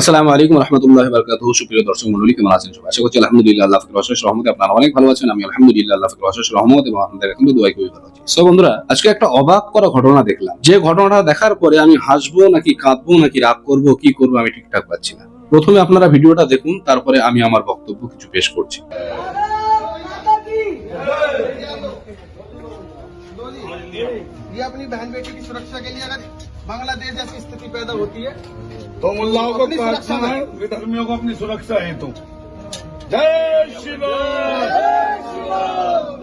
আসসালামু আলাইকুম রহমতুল্লাহ বারকাতুহু। সুপ্রিয় দর্শক মন্ডলী কেমন আছেন সবাই? আশা করছি আলহামদুলিল্লাহ আল্লাহ ফিকর অশেষ রহমতে আপনারা অনেক ভালো আছেন। আমি আলহামদুলিল্লাহ আল্লাহ ফিকর অশেষ রহমত এবং আপনাদের এখন দোয়াই খুবই ভালো আছি। সো বন্ধুরা, আজকে একটা অবাক করা ঘটনা দেখলাম। যে ঘটনাটা দেখার পরে আমি হাসবো নাকি কাঁদবো নাকি রাগ করব, কি করব আমি ঠিকঠাক পাচ্ছি না। প্রথমে আপনারা ভিডিওটা দেখুন, তারপরে আমি আমার বক্তব্য কিছু পেশ করছি। ये अपनी बहन बेटी की सुरक्षा के लिए अगर बांग्लादेश जैसी स्थिति पैदा होती है तो मुल्लाओं को अपनी सुरक्षा काटना है में। विधर्मियों को अपनी सुरक्षा है तो जय श्री राम जय श्री राम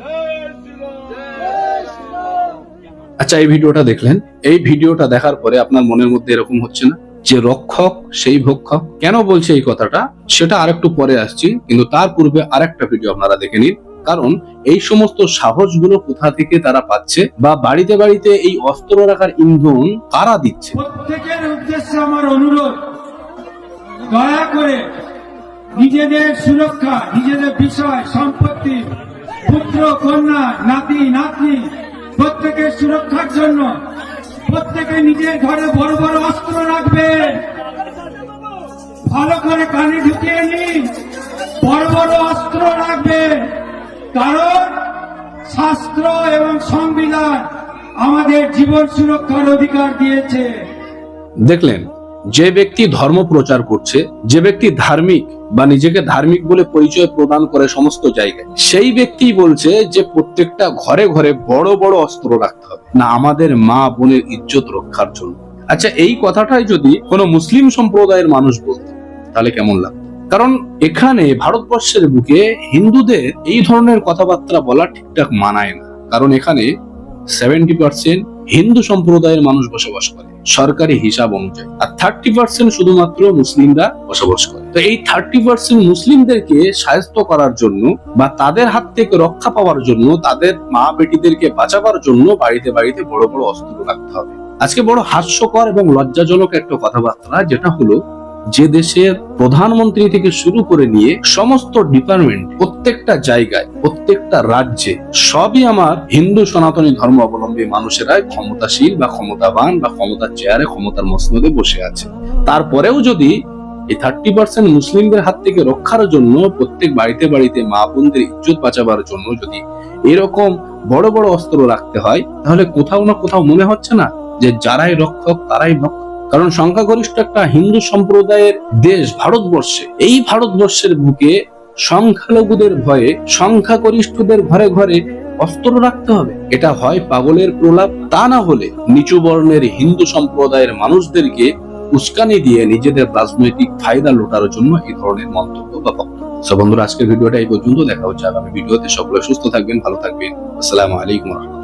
আচ্ছা এই ভিডিওটা দেখলেন এই ভিডিওটা দেখার পরে আপনার মনের মধ্যে এরকম হচ্ছে না যে রক্ষক সেই ভক্ষক কেন বলছে এই কথাটা সেটা আরেকটু পরে আসছি কিন্তু তার পূর্বে আরেকটা ভিডিও আপনারা দেখে নিন কারণ এই সমস্ত সাহসগুলো কোথা থেকে তারা পাচ্ছে বা বাড়িতে বাড়িতে এই অস্ত্র রাখার ইন্ধন কারা দিচ্ছে? প্রত্যেকের উদ্দেশ্যে আমার অনুরোধ, দয়া করে নিজেদের সুরক্ষা, নিজেদের বিষয়, সম্পত্তি, পুত্র, কন্যা, নাতি, নাতনি, প্রত্যেকের সুরক্ষার জন্য প্রত্যেকে নিজের ঘরে বড় বড় অস্ত্র রাখবেন ভালো করে কানে ঢুকিয়ে নিন, বড় বড় অস্ত্র রাখবেন কারণ শাস্ত্র এবং সংবিধান আমাদের জীবন সুরক্ষার অধিকার দিয়েছে। দেখলেন, যে ব্যক্তি ধর্ম প্রচার করছে, যে ব্যক্তি ধার্মিক বা নিজেকে ধার্মিক বলে পরিচয় প্রদান করে সমস্ত জায়গায়, সেই ব্যক্তি বলছে যে প্রত্যেকটা ঘরে ঘরে বড় বড় অস্ত্র রাখতে হবে। না, আমাদের মা বোনের ইজ্জত রক্ষার জন্য। আচ্ছা এই কথাটাই যদি কোনো মুসলিম সম্প্রদায়ের মানুষ বলতো, তাহলে কেমন লাগতো? কারণ এখানে ভারতবর্ষের বুকে হিন্দুদের এই ধরনের কথাবার্তা বলা ঠিকঠাক মানায় না। কারণ এখানে সেভেন্টি পার্সেন্ট হিন্দু সম্প্রদায়ের মানুষ বসবাস করে, সরকারি হিসাব অনুযায়ী। আর থার্টি পার্সেন্ট শুধুমাত্র মুসলিমরা বসবাস করে। তো এই থার্টি পার্সেন্ট মুসলিমদেরকে সাহায্য করার জন্য বা তাদের হাত থেকে রক্ষা পাওয়ার জন্য, তাদের মা বেটিদেরকে বাঁচাবার জন্য বাড়িতে বাড়িতে বড় বড় অস্ত্র রাখতে হবে। আজকে বড় হাস্যকর এবং লজ্জাজনক একটা কথাবার্তা, যেটা হলো যে দেশের প্রধানমন্ত্রী থেকে শুরু করে নিয়ে সমস্ত ডিপার্টমেন্ট প্রত্যেকটা জায়গায়, প্রত্যেকটা রাজ্যে সবই আমার হিন্দু সনাতনী ধর্ম অবলম্বী মানুষেরাই ক্ষমতাশীল বা ক্ষমতাবান বা ক্ষমতার চেয়ারে ক্ষমতার মসনদে বসে আছে। তারপরেও যদি এই থার্টি পার্সেন্ট মুসলিমদের হাত থেকে রক্ষার জন্য প্রত্যেক বাড়িতে বাড়িতে মা বোনদের ইজ্জত বাঁচাবার জন্য যদি এরকম বড় বড় অস্ত্র রাখতে হয়, তাহলে কোথাও না কোথাও মনে হচ্ছে না যে যারাই রক্ষক তারাই ভক্ষক কারণ সংখ্যাগরিষ্ঠ একটা হিন্দু সম্প্রদায়ের দেশ ভারতবর্ষে, এই ভারতবর্ষের বুকে সংখ্যালঘুদের ভয়ে সংখ্যাগরিষ্ঠদের ঘরে ঘরে অস্ত্র রাখতে হবে। এটা হয় পাগলের প্রলাপ, তা না হলে নিচু বর্ণের হিন্দু সম্প্রদায়ের মানুষদেরকে উস্কানি দিয়ে নিজেদের রাজনৈতিক ফায়দা লোটার জন্য এই ধরনের মন্তব্য বা বক্তব্য। বন্ধুরা, আজকের ভিডিওটা এই পর্যন্ত। দেখা হচ্ছে আগামী ভিডিওতে। সকলে সুস্থ থাকবেন, ভালো থাকবেন। আসসালামু আলাইকুম রহমতুল্লাহ।